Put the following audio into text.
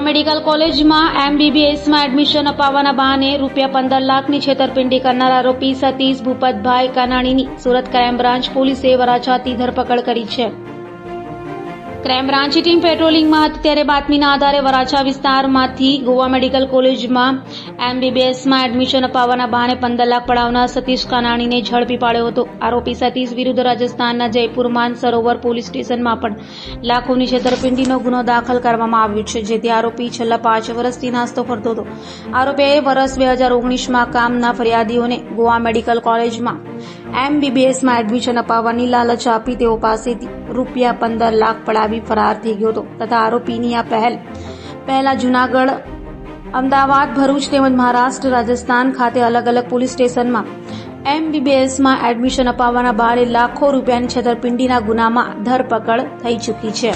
Medical કોલેજમાં એમબીબીએસમાં admission અપાવવાના બહાને રૂપિયા પંદર લાખની છેતરપિંડી કરનાર આરોપી સતીશ ભૂપતભાઈ કાનાણીની સુરત ક્રાઇમ બ્રાન્ચ પોલીસે વરાછાથી ધરપકડ કરી છે. ક્રાઇમ બ્રાન્ચની ટીમ પેટ્રોલિંગમાં હતી ત્યારે બાતમીના આધારે વરાછા વિસ્તારમાંથી ગોવા મેડિકલ કોલેજમાં એમબીબીએસમાં એડમિશન અપાવવાના બહાને પંદર લાખ પડાવનાર સતીશ કાનાણીને ઝડપી પાડ્યો હતો. આરોપી સતીશ વિરુદ્ધ રાજસ્થાનના જયપુર માન સરોવર પોલીસ સ્ટેશનમાં પણ લાખોની છેતરપિંડીનો ગુનો દાખલ કરવામાં આવ્યો છે, જેથી આરોપી છેલ્લા પાંચ વર્ષથી નાસ્તો કરતો હતો. આરોપીએ વર્ષ બે હજાર ઓગણીસમાં કામના ફરિયાદીઓને ગોવા મેડિકલ કોલેજમાં એમબીબીએસમાં એડમિશન અપાવવાની લાલચ આપી તેઓ પાસેથી રૂપિયા પંદર લાખ પડાવી ફરાર થઈ ગયો હતો તથા આરોપીની આ પહેલ. પહેલા જૂનાગઢ, અમદાવાદ, ભરૂચ તેમજ મહારાષ્ટ્ર, રાજસ્થાન ખાતે અલગ અલગ પોલીસ સ્ટેશનમાં એમબીબીએસમાં એડમિશન અપાવવાના બહાને લાખો રૂપિયાની છેતરપિંડીના ગુનામાં ધરપકડ થઈ ચૂકી છે.